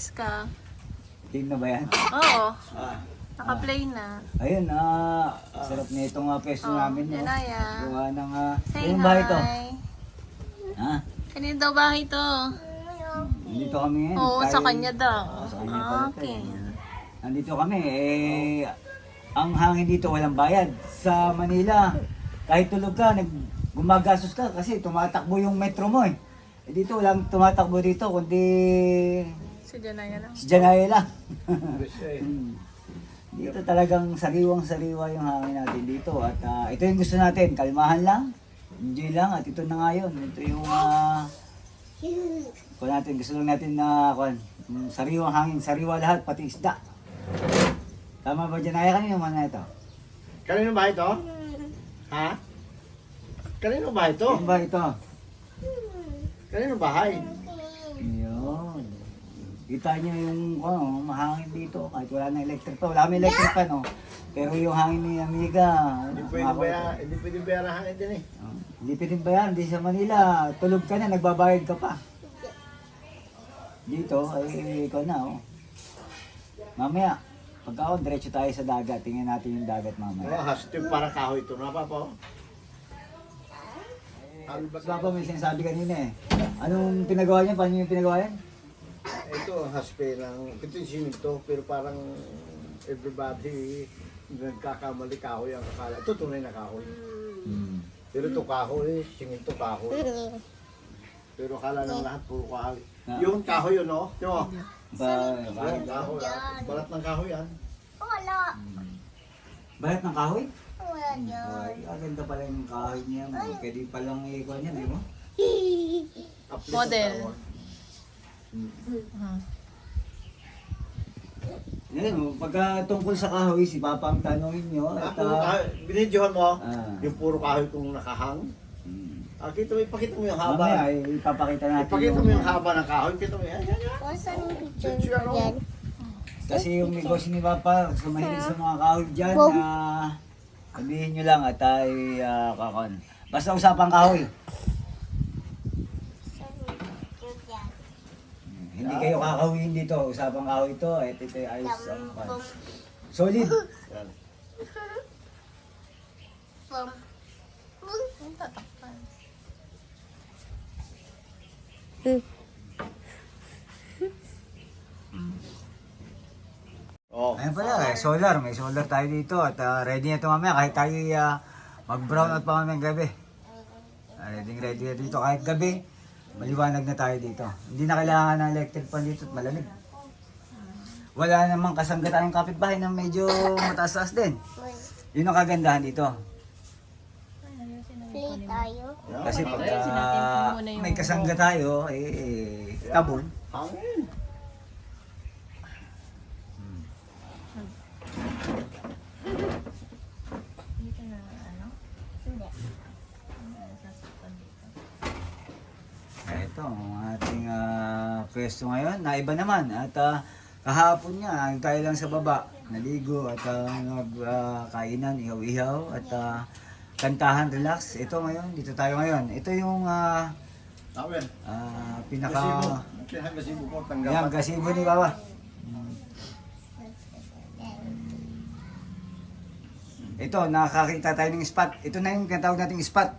Pawis ka. Team na ba yan? Oo. Ah. Naka-play na. Ayun, ah, sarap na itong uh, pesto Oh, namin. No? Janaya. Gawa ng, ah, Say ayun ba ito? hi. Ha? Kanino daw bahay to? Nandito kami ngayon. Oo, Tayo- sa kanya daw. Oo, sa kanya pala ito Okay. Nandito kami, eh, ang hangin dito walang bayad. Sa Manila, kahit tulog ka, nag, gumagastos ka kasi tumatakbo yung metro mo eh. eh dito walang tumatakbo dito, kundi Si Janaya lang. si Janaya lang. Hmm. dito talagang sariwang-sariwa yung hangin natin dito. At ah, ito yung gusto natin, kalmahan lang, enjoy lang. At ito na nga yun, ito yung uh, natin, gusto lang natin na uh, sariwang hangin, sariwa lahat, pati isda. Tama ba dyan? Ay, kanino man na ito? Kanino ba ito? Ha? Kanino ba ito? Ano ba ito? Kanino bahay? Kita niyo yung ano, mahangin dito. Kahit wala na electric pa. Wala kami electric pa, no? Pero yung hangin ni Amiga. Hindi pwede ba yan? Hindi pwede ba yan ang hangin din eh? Oh, Hindi pwede ba yan? Di sa Manila. Tulog ka na, nagbabayad ka pa. Dito, ay ikaw na, oh. Mamaya, pagka ako, diretso tayo sa dagat. Tingnan natin yung dagat Oh, mamaya. hashtag para kahoy ito na pa po. Ano ba Papa, may sinasabi kanina eh. Anong pinagawa niya? Paano yung pinagawa yan? Ito, haspe lang. Ito yung siminto, pero parang everybody nagkakamali kahoy ang akala. Ito tunay na kahoy. Hmm. Pero ito kahoy, siminto kahoy. Pero akala ng lahat puro kahoy. Yung kahoy yun, no? Yung mo? Ba, Yung kahoy, ah. balat ng kahoy yan. Wala. Bayat ng kahoy? Wala dyan. Ay, ang ganda pala yung kahoy niya. Pwede palang ikaw niya, di mo? Aplis Model. Ah. Yan, oh, pagka tungkol sa kahoy, si Papa ang tanongin nyo. Ah, At, ah, kahoy. Binidyohan mo, ah, yung puro kahoy kung nakahang. hmm. Ah, kita mo, ipakita mo yung Mamaya, haba. ay, ipapakita natin. Ipakita mo yung haba ng kahoy. Kita mo, yan, yan, yan. Saan yung picture ano? dyan? Kasi yung negosyo ni Papa, sa mahilig sa mga kahoy dyan, na sabihin nyo lang at ay uh, kakon. Basta usapang kahoy. Saan yung picture dyan? Hindi kayo kakahuyin dito. Usapang kahoy to. At ito ay ayos. ang kan. Solid. Yan. tatakpan. Oh. Ayun pala, eh, solar. May solar tayo dito. At ah, ready na ito mamaya. Kahit tayo ah, mag-brown out pa kami ng gabi. Ah, ready ready na dito. Kahit gabi, maliwanag na tayo dito. Hindi na kailangan ng electric pan dito at malamig. Wala namang kasangga tayong kapitbahay na medyo mataas-taas din. Yun ang kagandahan dito. play tayo. Kasi pag yung- may kasangga tayo, eh, eh tabon. Hangin. Dito na ano? Hindi. Sasaktan dito. Ito, ang ating ah, pwesto ngayon, naiba naman. At ah, kahapon nga, tayo lang sa baba, naligo at uh, nagkainan, ihaw-ihaw at ah, kantahan, relax. Ito ngayon, dito tayo ngayon. Ito yung ah, ah, Gasibo. pinaka... Gasibo Yan, tanggapan. gasibo ni Baba. Ito, nakakita tayo ng spot. Ito na yung tinatawag nating spot.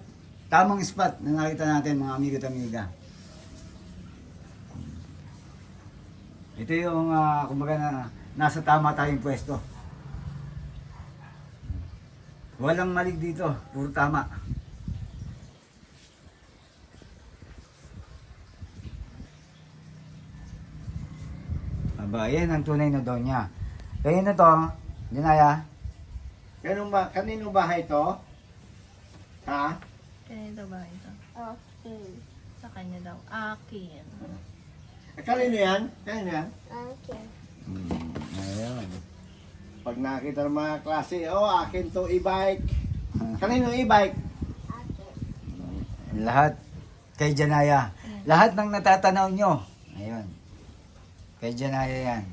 Tamang spot na nakita natin mga amigo at amiga. Ito yung, ah, kumbaga na, nasa tama tayong pwesto. Walang malig dito, puro tama. Aba, yan ang tunay na donya. Kaya na to, Dinaya, Kanino ba, kanino bahay to? Ha? Kanino ba ito? Okay. Sa kanya daw. Akin. Kanino yan? Kanino yan? Okay. Hmm, ayun. Pag nakita ng mga klase, oh, akin to e-bike. Kanino e-bike? Okay. Lahat kay Janaya. Lahat ng natatanaw nyo. Ayun. Kay Janaya yan.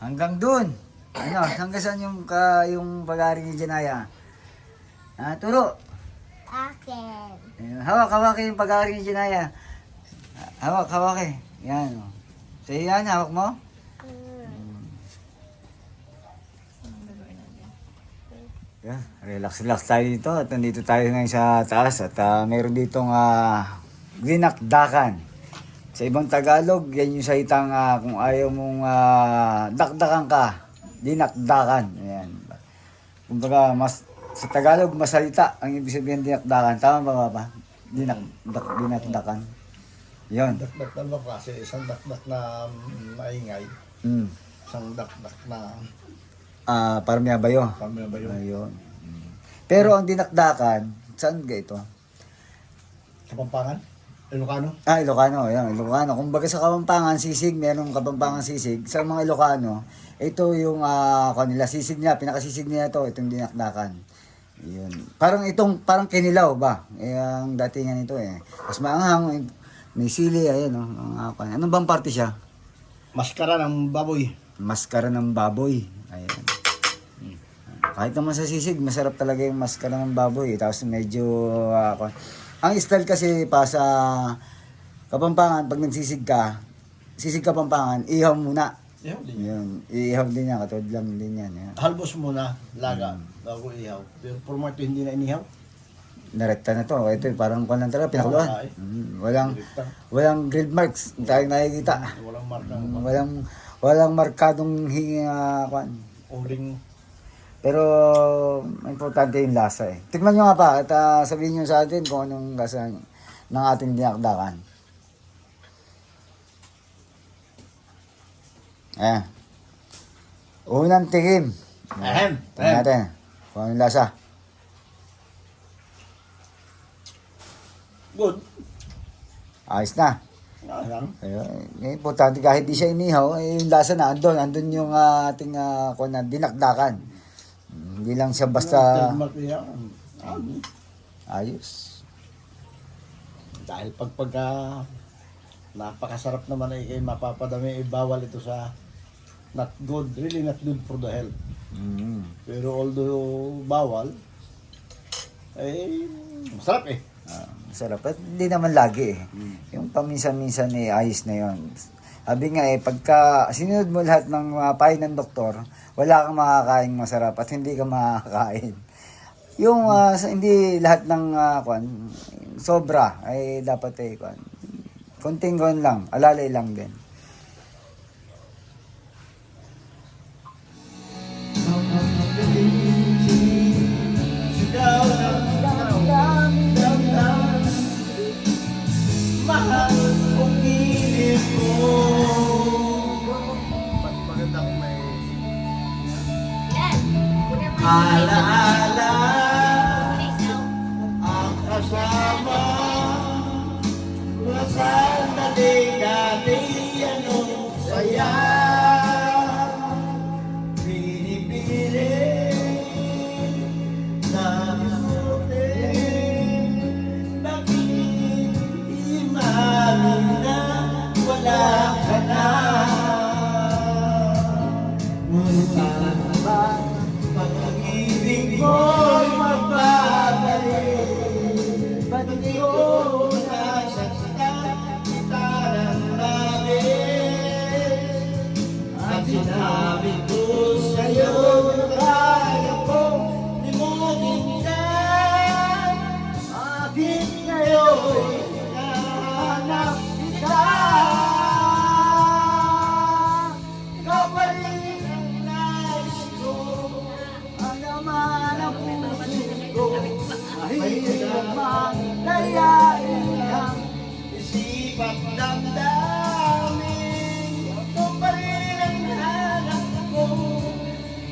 Hanggang dun. Ano, hanggang saan yung, ka, yung pag-aari ni Janaya? Ah, turo. Akin. Ayun. Hawak, hawak yung pag-aari ni Janaya. Hawak, hawak eh. Yan. Oh. Yan, hawak mo. Mm. Yeah, relax relax tayo dito at nandito tayo ngayon sa taas at ah, mayroon ditong uh, dinakdakan. Sa ibang Tagalog, yan yung salitang ah, kung ayaw mong ah, dakdakan ka, dinakdakan. Ayan. Kumbaga, mas, sa Tagalog, masalita ang ibig sabihin dinakdakan. Tama ba, Papa? Dinak, dak, dinakdakan. Yon. Dakdak na ba kasi isang dakdak na mm, maingay, Mm. isang dakdak na Ah, para may abayo. pamilya Ayun. Pero ang dinakdakan, saan ga ito? Kapampangan? Ilocano? Ah, Ilocano, yan, Ilocano. Kumbaga sa Kapampangan, sisig, merong Kapampangan sisig. Sa mga Ilocano, ito yung ah kanila sisig niya, pinakasisig niya ito, itong dinakdakan. Yun. Parang itong, parang kinilaw ba? Eh, ang datingan nito eh. Mas maanghang, may sili, ayan oh. Ang, ah, kan- Anong bang party siya? Maskara ng baboy. Maskara ng baboy. Ayan. Kahit naman sa sisig, masarap talaga yung maskara ng baboy. Tapos medyo, kan- ang style kasi pa sa Kapampangan, pag nagsisig ka, sisig Kapampangan, ihaw muna. Ihaw din. Ihaw din yan, katulad lang din yan. yan. Halbos muna, laga, bago ihaw. Pero for more hindi na inihaw. Narekta na to. Ito eh, parang kung lang talaga, pinakuluan. Mm, walang, Direkta. walang grilled marks. Hindi tayo nakikita. Walang marka. Mm, walang, walang markadong hinga, kwan. Uling. Pero importante yung lasa eh. Tignan nyo nga pa at ah, sabihin nyo sa atin kung anong lasa ng ating dinakdakan. Ayan. Unang tikim. Ahem. Tingnan natin kung anong lasa. Good. Ayos na. Ahem. Ayun. Eh, importante kahit di siya inihaw, eh, yung lasa na andun. Andun yung ah, ating uh, na dinakdakan. Mm, Hindi lang siya basta ayos. Dahil pag pagka napakasarap naman ay kay mapapadami, eh, bawal ito sa not good, really not good for the health. Mm. Pero although bawal, eh, masarap eh. Ah, masarap. At hindi naman lagi eh. Yung paminsan-minsan eh, ayos na yon. Sabi nga eh, pagka sinunod mo lahat ng mga payo ng doktor, wala kang makakain masarap at hindi ka makakain. Yung sa- hindi lahat ng ah, kwan, sobra ay dapat eh kwan. Konting kwan lang, alalay lang din. I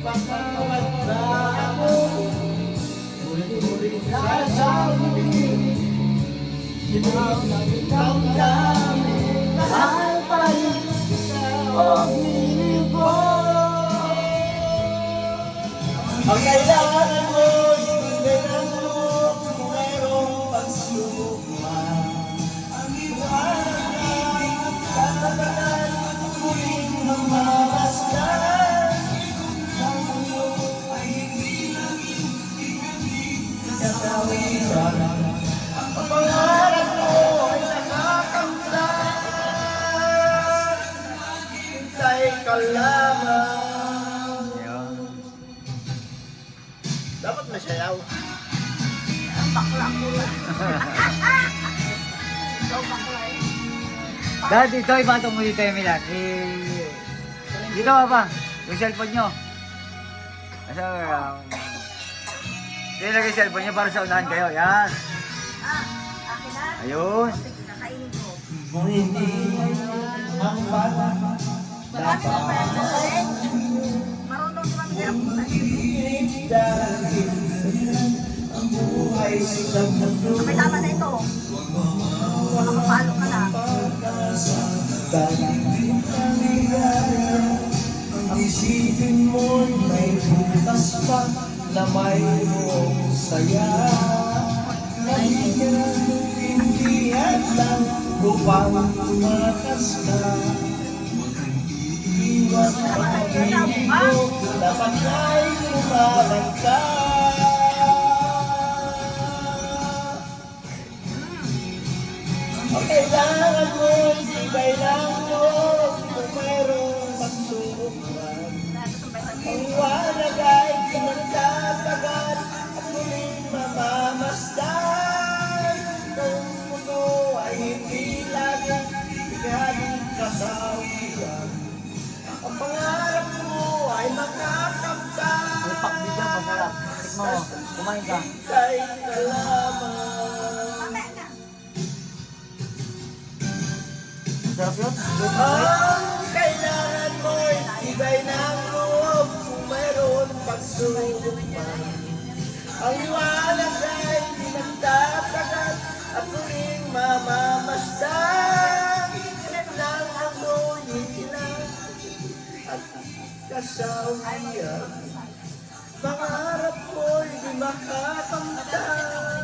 Baka mawala ako Muli-muli sasabi Sinang ng damdamin Mahal pa rin kailangan Dahil dito, ibatong mo dito yung Milan. Eh, dito ba pa? Yung cellphone nyo. Asa, um, tinilagay yung cellphone nyo para sa unahan kayo. Yan. Ayun. Marunong naman dahil ang buhay sa mundo tama na ito. Makapalo ka na. Ang isipin mo'y may bukas pa na mayroong saya Nabigyan ng pindihan lang upang tumakas ka Iwas pag-ibig mo, dapat ay lumaban ka iba'y lang mo Kung mayroong pagsubok man Ang liwanag ay pinagtatagal At muling mamamasdan Kung mundo ay hindi lagi Ikaling kasawian Ang pangarap mo ay makakamtan pakbi dyan, masarap. Tikmo mo. Kumain ka. Kay kalaman Masarap yun? Ang kailangan mo'y iba'y ng loob kung mayroon pagsubok. Ang liwanag ay di nagtatagal at muling mamamasdan. Ng mundo ilan at kasawian. Pangarap mo'y di makakamtan.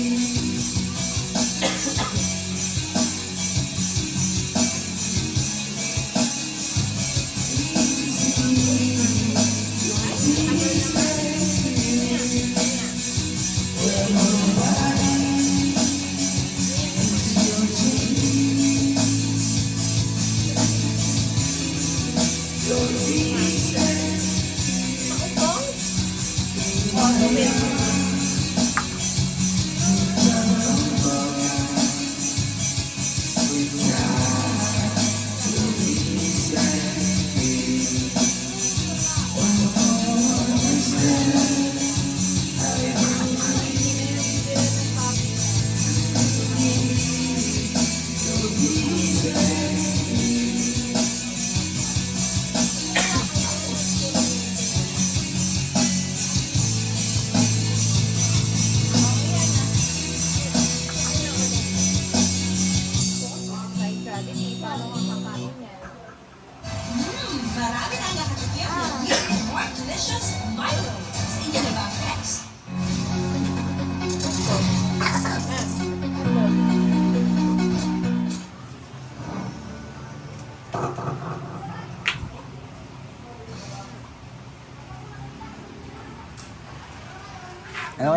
see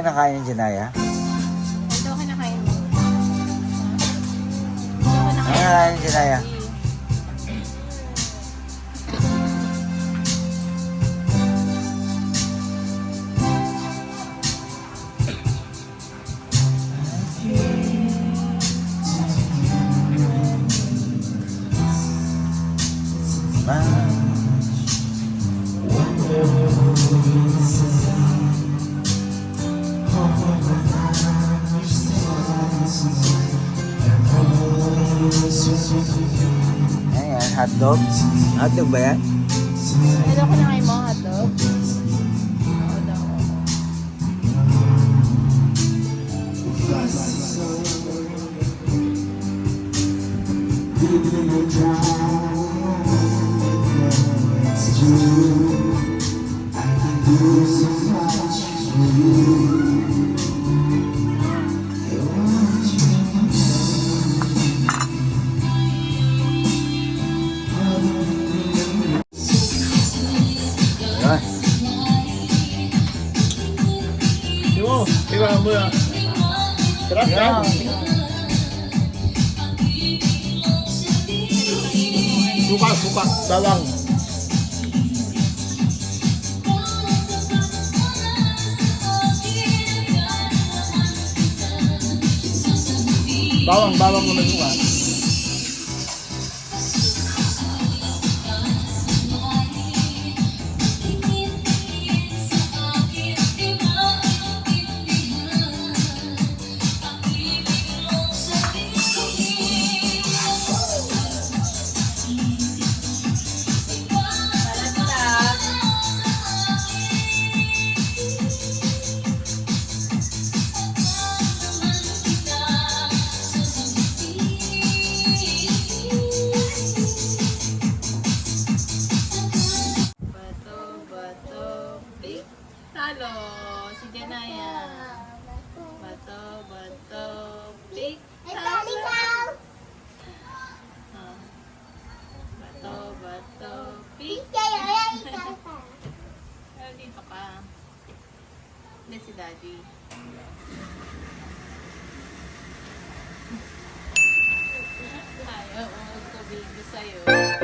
kinakain yung Janaya? Ito kinakain mo. Ito Ano kinakain yung Janaya? Ayan, hotdog. Hotdog ba yan? Ito kinakain mo, hotdog? Oo daw. Yan. Bawang, bawang naman suka. talo. Si Janaya. Bato, bato, pick talo. Ah, bato, bato, pick talo. Dito ka. Hindi si Daddy. Ayaw, umagkabig sa'yo. Ayaw.